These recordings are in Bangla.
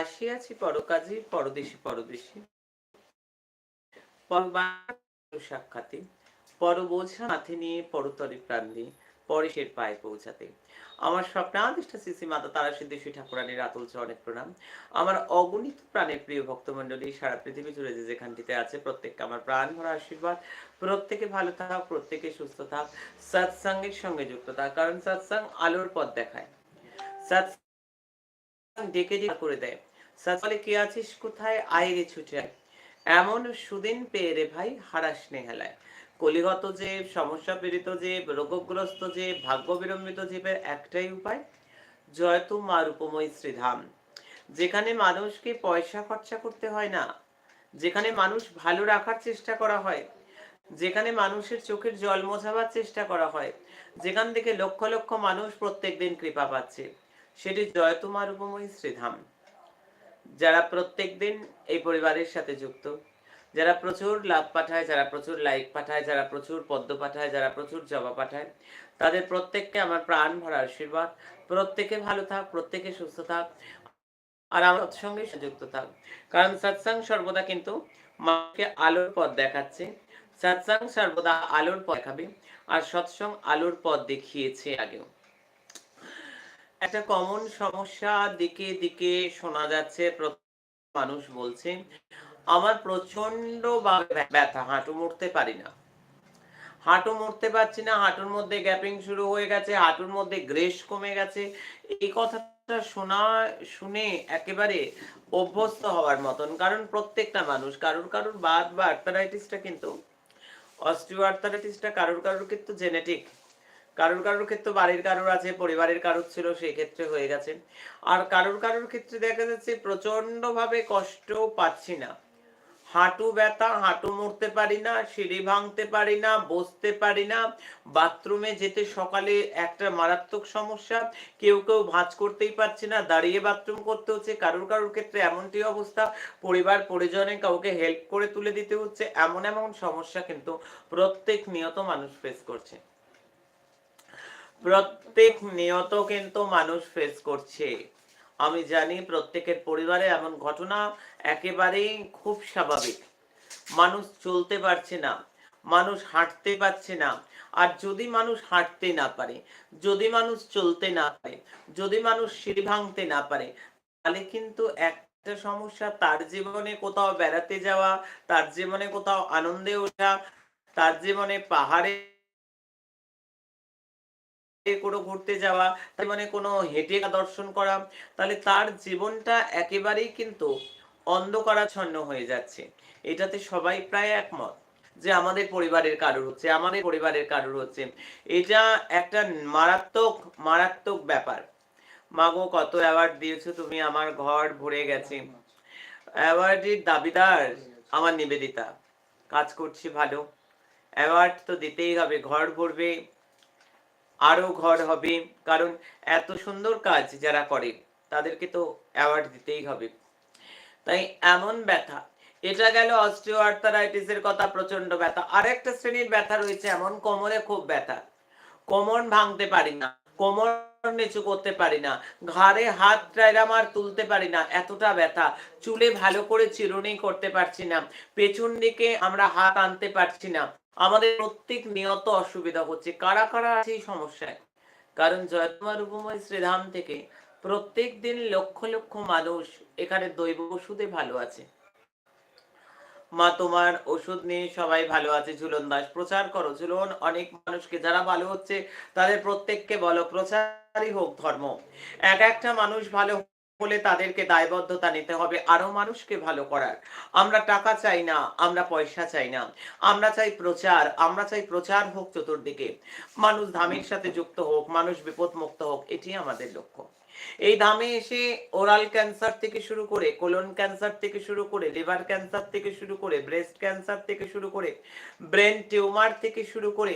আসিয়াছি পরকাজে, পরদেশি পরদেশি। সাক্ষাতে পর বোঝা মাথে নিয়ে পরতরে প্রাণ দিয়ে পরেশের পায়ে পৌঁছাতে। আমার স্বপ্নাদিষ্টা শ্রী মাতা তারা সিদ্ধি শ্রী ঠাকুরানীর আতুল চরণের প্রণাম। আমার অগণিত প্রাণের প্রিয় ভক্তমণ্ডলী, সারা পৃথিবী জুড়ে যে যেখানটিতে আছে, প্রত্যেককে আমার প্রাণ ভরা আশীর্বাদ। প্রত্যেকে ভালো থাক, প্রত্যেকে সুস্থ থাক। সৎসঙ্গের সঙ্গে যুক্ত থাক, কারণ সৎসঙ্গ আলোর পথ দেখায়। সৎসঙ্গ ডেকে ডেকে করে দেয়। সৎসলে কে আছিস কোথায়? আয় রে ছুটে আয়। এমন সুদিন পেয়ে রে ভাই হারাস নেহালায় কলিগত যে, সমস্যা পীড়িত যে, রোগগ্রস্ত যে, ভাগ্য বিড়ম্বিত জীবের একটাই উপায় জয়তু মা রূপময় শ্রীধাম। যেখানে মানুষকে পয়সা খরচা করতে হয় না, যেখানে মানুষ ভালো রাখার চেষ্টা করা হয়, যেখানে মানুষের চোখের জল মোছাবার চেষ্টা করা হয়, যেখান থেকে লক্ষ লক্ষ মানুষ প্রত্যেক দিন কৃপা পাচ্ছে। সেটি জয়তু মা রূপময় শ্রীধাম। যারা প্রত্যেক দিন এই পরিবারের সাথে যুক্ত, যারা প্রচুর লাভ পাঠায়, যারা প্রচুর লাইক পাঠায়, যারা প্রচুর পদ্ম পাঠায়, যারা প্রচুর জবা পাঠায়, তাদের প্রত্যেককে আমার প্রাণ ভরা আশীর্বাদ। প্রত্যেকে ভালো থাক, প্রত্যেকে সুস্থ থাক, আর আমার সৎসঙ্গে যুক্ত থাক। কারণ সৎসঙ্গ সর্বদা কিন্তু মাকে আলোর পথ দেখাচ্ছে। সৎসঙ্গ সর্বদা আলোর পথ দেখাবে, আর সৎসং আলোর পথ দেখিয়েছে আগেও। একটা কমন সমস্যা দিকে দিকে শোনা যাচ্ছে মানুষ বলছে, আমার প্রচণ্ড ব্যথা হাঁটু মুড়তে পারি না। হাঁটু মুড়তে পারছি না, হাঁটুর মধ্যে গ্যাপিং শুরু হয়ে গেছে, হাঁটুর মধ্যে গ্রেস কমে গেছে। এই কথাটা শোনা, শুনে একেবারে অভ্যস্ত হওয়ার মতন, কারণ প্রত্যেকটা মানুষ, কারুর কারুর বাদ বা আর্থারাইটিসটা কিন্তু অস্ট্রিও আর্থারাইটিসটা কারুর কারুর কিন্তু জেনেটিক কারুর কারুর ক্ষেত্রে বাড়ির কারুর আছে, পরিবারের কারোর ছিল, সেই ক্ষেত্রে হয়ে গেছে। আর কারুর কারোর ক্ষেত্রে দেখা যাচ্ছে প্রচণ্ড ভাবে কষ্ট পাচ্ছি না। হাঁটু ব্যথা, হাঁটু মুড়তে পারি না, সিঁড়ি ভাঙতে পারি না, বসতে পারি না, বাথরুমে যেতে সকালে একটা মারাত্মক সমস্যা, কেউ কেউ ভাঁজ করতেই পারছে না, দাঁড়িয়ে বাথরুম করতে হচ্ছে, কারুর কারুর ক্ষেত্রে এমনটি অবস্থা, পরিবার পরিজনে কাউকে হেল্প করে তুলে দিতে হচ্ছে, এমন এমন সমস্যা কিন্তু প্রত্যেক নিয়ত মানুষ ফেস করছে। প্রত্যেক নিয়ত কিন্তু মানুষ ফেস করছে। আমি জানি প্রত্যেকের পরিবারে এমন ঘটনা একেবারেই খুব স্বাভাবিক। মানুষ চলতে পারছে না, মানুষ হাঁটতে পারছে না। আর যদি মানুষ হাঁটতে না পারে, যদি মানুষ চলতে না পারে, যদি মানুষ সিঁড়ি ভাঙতে না পারে, তাহলে কিন্তু একটা সমস্যা, তার জীবনে কোথাও বেড়াতে যাওয়া, তার জীবনে কোথাও আনন্দে ওঠা, তার জীবনে পাহাড়ে কোনো ঘুরতে যাওয়া, তার মানে কোনো হেঁটে দর্শন করা, তাহলে তার জীবনটা একেবারেই কিন্তু অন্ধকারাচ্ছন্ন হয়ে যাচ্ছে। এটাতে সবাই প্রায় একমত যে আমাদের পরিবারের কারুর হচ্ছে, আমাদের পরিবারের কারুর হচ্ছে। এটা একটা মারাত্মক মারাত্মক ব্যাপার। মাগো, কত অ্যাওয়ার্ড দিয়েছ তুমি? আমার ঘর ভরে গেছে। অ্যাওয়ার্ডের দাবিদার আমার নিবেদিতা। কাজ করছি ভালো। অ্যাওয়ার্ড তো দিতেই হবে, ঘর ভরবে। আরও ঘর হবে, কারণ এত সুন্দর কাজ যারা করে, তাদেরকে তো অ্যাওয়ার্ড দিতেই হবে। তাই এমন ব্যথা। এটা গেল অস্ট্রিও আর্থারাইটিসের কথা প্রচণ্ড ব্যথা। আরেকটা শ্রেণির ব্যথা রয়েছে, এমন কোমরে খুব ব্যথা। কোমর ভাঙতে পারি না, কোমর নিচু করতে পারি না, ঘাড়ে হাত ট্রাইরাম আর তুলতে পারি না, এতটা ব্যথা। চুলে ভালো করে চিরুনি করতে পারছি না, পেছন দিকে আমরা হাত আনতে পারছি না। আমাদের প্রত্যেক নিয়ত অসুবিধা হচ্ছে। কারা কারা আছে এই সমস্যায়? কারণ জয়কুমার রূপময় শ্রীধাম থেকে প্রত্যেক দিন লক্ষ লক্ষ মানুষ এখানে দৈব ওষুধে ভালো আছে। মা, তোমার ওষুধ নিয়ে সবাই ভালো আছে, ঝুলন দাস। প্রচার করো, ঝুলন। অনেক মানুষকে যারা ভালো হচ্ছে, তাদের প্রত্যেককে বলো, প্রচারই হোক ধর্ম। এক একটা মানুষ ভালো হলে তাদেরকে দায়বদ্ধতা নিতে হবে, আরও মানুষকে ভালো করার। আমরা টাকা চাই না, আমরা পয়সা চাই না। আমরা চাই প্রচার, আমরা চাই প্রচার হোক চতুর্দিকে। মানুষ ধামের সাথে যুক্ত হোক, মানুষ বিপদ মুক্ত হোক এটি আমাদের লক্ষ্য। এই ধামে এসে ওরাল ক্যান্সার থেকে শুরু করে কোলন ক্যান্সার থেকে শুরু করে লিভার ক্যান্সার থেকে শুরু করে ব্রেস্ট ক্যান্সার থেকে শুরু করে ব্রেন টিউমার থেকে শুরু করে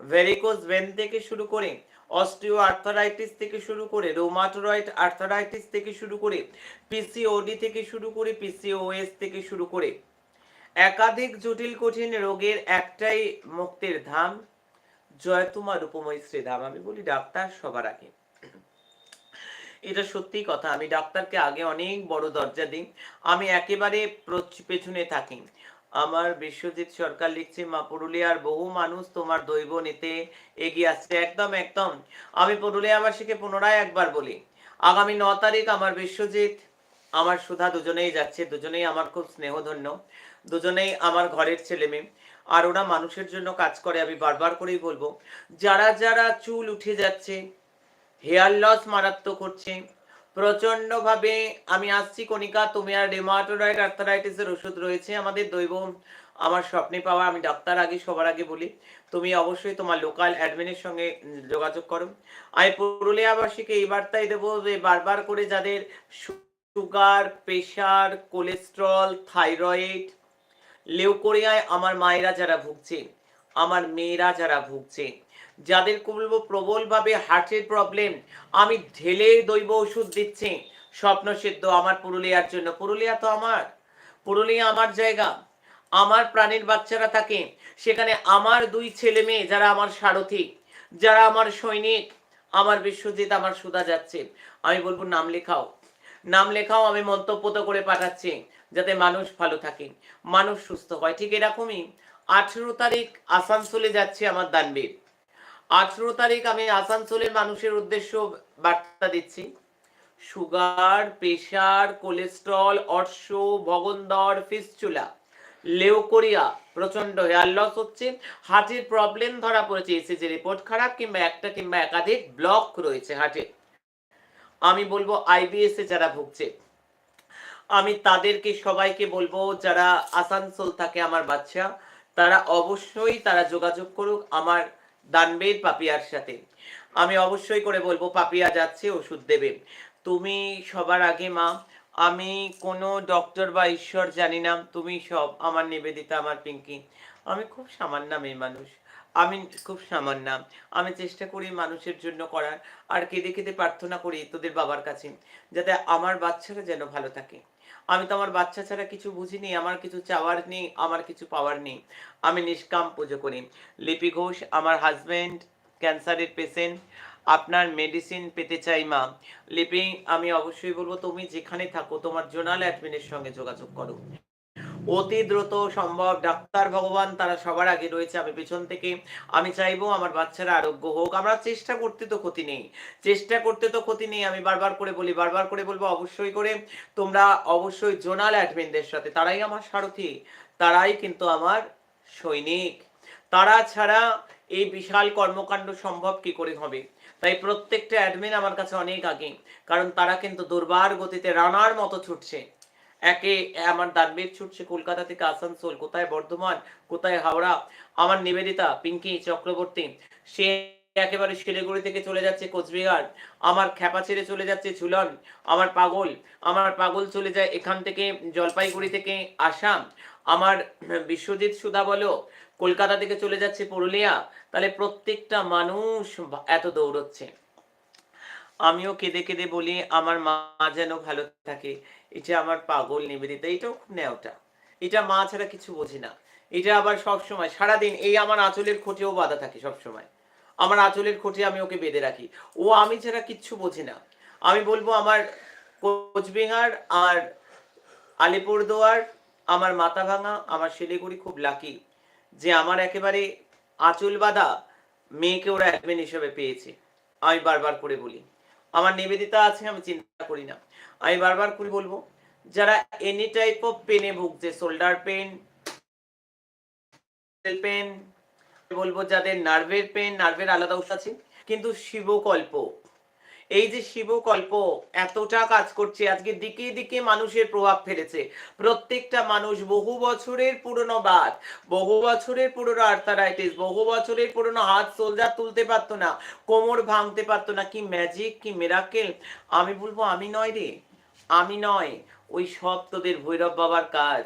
ভেরিকোজ ভেন থেকে শুরু করে অস্টিও আর্থারাইটিস থেকে শুরু করে রোমাটোরয়েড আর্থারাইটিস থেকে শুরু করে পিসিওডি থেকে শুরু করে পিসিওএস থেকে শুরু করে। একাধিক জটিল কঠিন রোগের একটাই মুক্তির ধাম জয়তুমা রূপময় শ্রীধাম আমি বলি ডাক্তার সবার আগে। এটা সত্যি কথা। আমি ডাক্তারকে আগে অনেক বড় দরজা দিই। আমি একেবারে পেছনে থাকি। আমার বিশ্বজিৎ সরকার লিখছে, মা পুরুলিয়ার বহু মানুষ তোমার দৈব নিতে এগিয়ে আসছে। একদম একদম। আমি পুরুলিয়াবাসীকে পুনরায় একবার বলি, আগামী ন তারিখ আমার বিশ্বজিৎ, আমার সুধা দুজনেই যাচ্ছে, দুজনেই আমার খুব স্নেহধন্য, দুজনেই আমার ঘরের ছেলে মেয়ে, আর ওরা মানুষের জন্য কাজ করে, আমি বারবার করেই বলব, যারা যারা চুল উঠে যাচ্ছে হেয়ার লস মারাত্মক হচ্ছে প্রচণ্ড ভাবে আমি আসছি, কণিকা। তুমি আর রেমাটোরাইড আর্থারাইটিসের ওষুধ রয়েছে আমাদের দৈব, আমার স্বপ্নে পাওয়া। আমি ডাক্তার আগে, সবার আগে বলি, তুমি অবশ্যই তোমার লোকাল অ্যাডমিনের সঙ্গে যোগাযোগ করো। আমি পুরুলিয়াবাসীকে এই বার্তাই দেবো যে, বারবার করে যাদের সুগার প্রেশার কোলেস্ট্রল থাইরয়েড লিউকোরিয়ায় আমার মায়েরা যারা ভুগছে, আমার মেয়েরা যারা ভুগছে যাদের বলব প্রবলভাবে হার্টের প্রবলেম আমি ঢেলে দৈব ওষুধ দিচ্ছি। স্বপ্ন সিদ্ধ আমার পুরুলিয়ার জন্য। পুরুলিয়া তো আমার। পুরুলিয়া আমার জায়গা। আমার প্রাণের বাচ্চারা থাকে। সেখানে আমার দুই ছেলে মেয়ে যারা আমার সারথি, যারা আমার সৈনিক, আমার বিশ্বজিৎ, আমার সুদা যাচ্ছে। আমি বলব, নাম লেখাও। নাম লেখাও, আমি মন্তব্য তো করে পাঠাচ্ছি, যাতে মানুষ ভালো থাকে। মানুষ সুস্থ হয়। ঠিক এরকমই আঠেরো তারিখ আসানসোলে যাচ্ছে আমার দানবীর। আঠেরো তারিখ, আমি আসানসোলের মানুষের উদ্দেশ্য বার্তা দিচ্ছি। সুগার, প্রেশার, কোলেস্ট্রল, অর্শ ভগন্দর ফিসচুলা লেউকোরিয়া প্রচণ্ড হেয়ার লস হচ্ছে। হার্টের প্রবলেম ধরা পড়েছে এসেছে রিপোর্ট খারাপ কিংবা একটা কিংবা একাধিক ব্লক রয়েছে হার্টে। আমি বলব আইবিএস এ যারা ভুগছে, আমি তাদেরকে, সবাইকে বলব, যারা আসানসোল থাকে আমার বাচ্চা, তারা অবশ্যই তারা যোগাযোগ করুক। আমার দানবের পাপিয়ার সাথে। আমি অবশ্যই করে বলব, পাপিয়া যাচ্ছে, ওষুধ দেবে। তুমি সবার আগে মা, আমি কোনো ডক্টর বা ঈশ্বর জানি না, তুমি সব আমার নিবেদিতা, আমার পিঙ্কি। আমি খুব সামান্য মেয়ে মানুষ। আমি খুব সামান্য। আমি চেষ্টা করি মানুষের জন্য করার। আর কেঁদে কেঁদে প্রার্থনা করি তোদের বাবার কাছে, যাতে আমার বাচ্চারা যেন ভালো থাকে। আমি তো আমার বাচ্চা ছাড়া কিছু বুঝিনি, আমার কিছু চাওয়ার নেই, আমার কিছু পাওয়ার নেই। আমি নিষ্কাম পুজো করি। লিপি ঘোষ, আমার হাজব্যান্ড ক্যান্সারের পেশেন্ট আপনার মেডিসিন পেতে চাই মা। লিপি, আমি অবশ্যই বলব, তুমি যেখানে থাকো, তোমার জোনাল অ্যাডমিনের সঙ্গে যোগাযোগ করো। অতি দ্রুত সম্ভব। ডাক্তার ভগবান, তারা সবার আগে রয়েছে। আমি পেছন থেকে, আমি চাইব আমার বাচ্চারা আরোগ্য হোক। আমরা চেষ্টা করতে তো ক্ষতি নেই। চেষ্টা করতে তো ক্ষতি নেই। আমি বারবার করে বলি, বারবার করে বলব, অবশ্যই করে। তোমরা অবশ্যই জোনাল অ্যাডমিনদের সাথে, তারাই আমার সারথি, তারাই কিন্তু আমার সৈনিক। তারা ছাড়া এই বিশাল কর্মকাণ্ড সম্ভব কি করে হবে? তাই প্রত্যেকটা অ্যাডমিন আমার কাছে অনেক আগে, কারণ তারা কিন্তু দুর্বার গতিতে রানার মতো ছুটছে। একে আমার দানবীর ছুটছে কলকাতা থেকে আসানসোল, কোথায় বর্ধমান, কোথায় হাওড়া? আমার নিবেদিতা পিঙ্কি চক্রবর্তী, সে একেবারে শিলিগুড়ি থেকে চলে যাচ্ছে কোচবিহার। আমার খ্যাপা ছেড়ে চলে যাচ্ছে ঝুলন। আমার পাগল আমার পাগল চলে যায় এখান থেকে জলপাইগুড়ি থেকে আসাম। আমার বিশ্বজিৎ সুধা বলো, কলকাতা থেকে চলে যাচ্ছে পুরুলিয়া। তাহলে প্রত্যেকটা মানুষ এত দৌড়চ্ছে। আমিও কেঁদে কেঁদে বলি, আমার মা যেন ভালো থাকে। এটা আমার পাগল নিবেদিতা, এটাও খুব নেওটা এটা মা ছাড়া কিছু বোঝে না। এটা আবার সব সময়, সারাদিন এই আমার আঁচলের খোঁটেও বাধা থাকে সব সময়। আমার আঁচলের খোঁটে আমি ওকে বেঁধে রাখি। ও আমি ছাড়া কিচ্ছু বোঝে না। আমি বলব, আমার কোচবিহার আর আলিপুরদুয়ার, আমার মাথাভাঙা, আমার শিলিগুড়ি খুব লাকি যে আমার একেবারে আঁচল বাঁধা মেয়েকে ওরা অ্যাডমিন হিসেবে পেয়েছে। আমি বারবার করে বলি। আমার নিবেদিতা আছে, আমি চিন্তা করি না। আমি বারবার করে বলব, যারা এনি টাইপ অফ পেনে ভুগছে শোল্ডার পেন পেন বলব যাদের নার্ভের পেন নার্ভের আলাদা ওষুধ আছে, কিন্তু শিবকল্প এই যে শিবকল্প, এতটা কাজ করছে, আজকে দিকে দিকে মানুষের প্রভাব ফেলেছে। প্রত্যেকটা মানুষ বহু বছরের পুরনো বাদ বহু বছরের পুরনো আর্থারাইটিস বহু বছরের পুরনো হাত সোলজার তুলতে পারতো না, কোমর ভাঙতে পারতো না, কি ম্যাজিক কি মেরাকেল আমি বলব, আমি নয় রে, আমি নয়, ওই সব তোদের ভৈরব বাবার কাজ।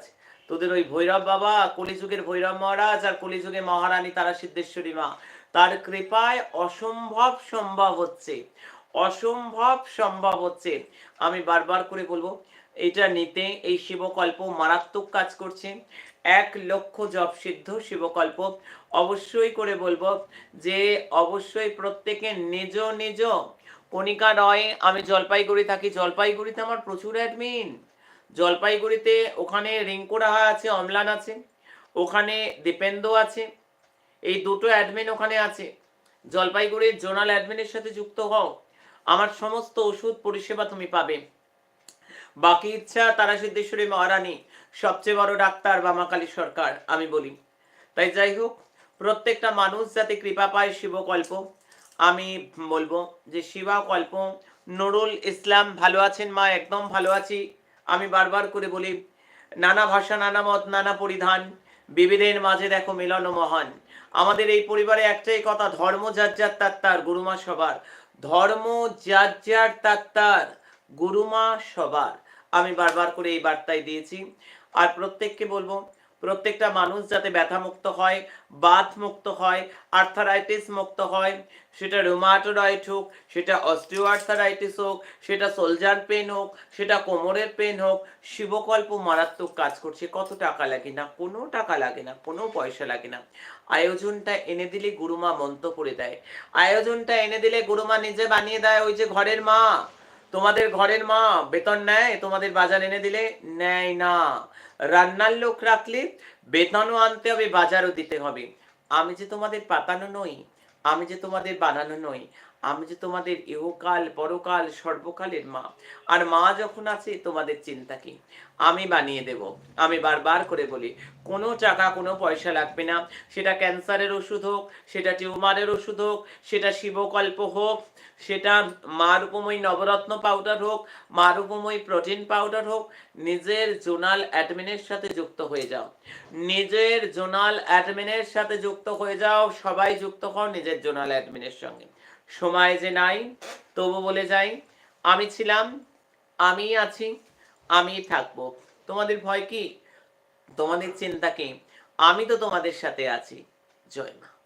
তোদের ওই ভৈরব বাবা, কলিযুগের ভৈরব মহারাজ আর কলিযুগে মহারানী তারা সিদ্ধেশ্বরী মা, তার কৃপায় অসম্ভব সম্ভব হচ্ছে। অসম্ভব সম্ভব হচ্ছে। আমি বারবার করে বলব, এটা নিতে এই শিবকল্প মারাত্মক কাজ করছে। এক লক্ষ জপ সিদ্ধ শিবকল্প। অবশ্যই করে বলব যে, অবশ্যই প্রত্যেকে নিজ নিজ কণিকা নয়, আমি জলপাইগুড়ি থাকি। জলপাইগুড়িতে আমার প্রচুর অ্যাডমিন জলপাইগুড়িতে ওখানে রিঙ্কু রাহা আছে, অমলান আছে, ওখানে দীপেন্দ্র আছে, এই দুটো অ্যাডমিন ওখানে আছে। জলপাইগুড়ির জোনাল অ্যাডমিনের সাথে যুক্ত হও। আমার সমস্ত ওষুধ পরিষেবা তুমি পাবে। বাকি ইচ্ছা তারা সিদ্ধেশ্বরী মহারানী, সবচেয়ে বড় ডাক্তার বামাকালী সরকার, আমি বলি। তাই যাই হোক, প্রত্যেকটা মানুষ যাতে কৃপা পায় শিবকল্প, আমি বলব যে শিবা কল্প নুরুল ইসলাম ভালো আছেন মা, একদম ভালো আছি। আমি বারবার করে বলি, নানা ভাষা, নানা মত, নানা পরিধান, বিবিধের মাঝে দেখো মিলন মহান। আমাদের এই পরিবারে একটাই কথা, ধর্ম যার যার, তার তার, গুরুমা সবার। ধর্ম, যার যার, তার তার, গুরুমা, সবার। আমি বারবার করে এই বার্তায় দিয়েছি। আর প্রত্যেককে বলব প্রত্যেকটা মানুষ যাতে ব্যথা মুক্ত হয় বাত মুক্ত হয় আর্থারাইটিস মুক্ত হয়, সেটা রোমাটোডাইট হোক, সেটা অস্টিওআর্থারাইটিস হোক, সেটা সোলজার পেন হোক, সেটা কোমরের পেন হোক, শিবকল্প মারাত্মক কাজ করছে। কত টাকা লাগে না? কোনো টাকা লাগে না, কোনো পয়সা লাগে না। আয়োজনটা এনে দিলে গুরুমা মন্ত্র করে দেয়। আয়োজনটা এনে দিলে গুরুমা নিজে বানিয়ে দেয় ওই যে ঘরের মা। তোমাদের ঘরের মা বেতন নেয়, তোমাদের বাজার এনে দিলে নেয় না। রান্নার লোক রাখলে বেতনও আনতে হবে, বাজারও দিতে হবে। আমি যে তোমাদের পাতানো নই, আমি যে তোমাদের বানানো নই আমি যে তোমাদের ইহকাল, পরকাল, সর্বকালের মা। আর মা যখন আছে, তোমাদের চিন্তা কি? আমি বানিয়ে দেব। আমি বারবার করে বলি, কোনো টাকা, কোনো পয়সা লাগবে না। সেটা ক্যান্সারের ওষুধ হোক, সেটা টিউমারের ওষুধ হোক, সেটা শিবকল্প হোক, সেটা মা রূপময়ী নবরত্ন পাউডার হোক মা রূপময়ী প্রোটিন পাউডার হোক, নিজের জোনাল অ্যাডমিনের সাথে যুক্ত হয়ে যাও। নিজের জোনাল অ্যাডমিনের সাথে যুক্ত হয়ে যাও, সবাই যুক্ত হও নিজের জোনাল অ্যাডমিনের সঙ্গে। সময় যে নাই, তবু বলে যাই, আমি ছিলাম, আমি আছি, আমি থাকব। তোমাদের ভয় কি? তোমাদের চিন্তা কি? আমি তো তোমাদের সাথে আছি। জয় মা।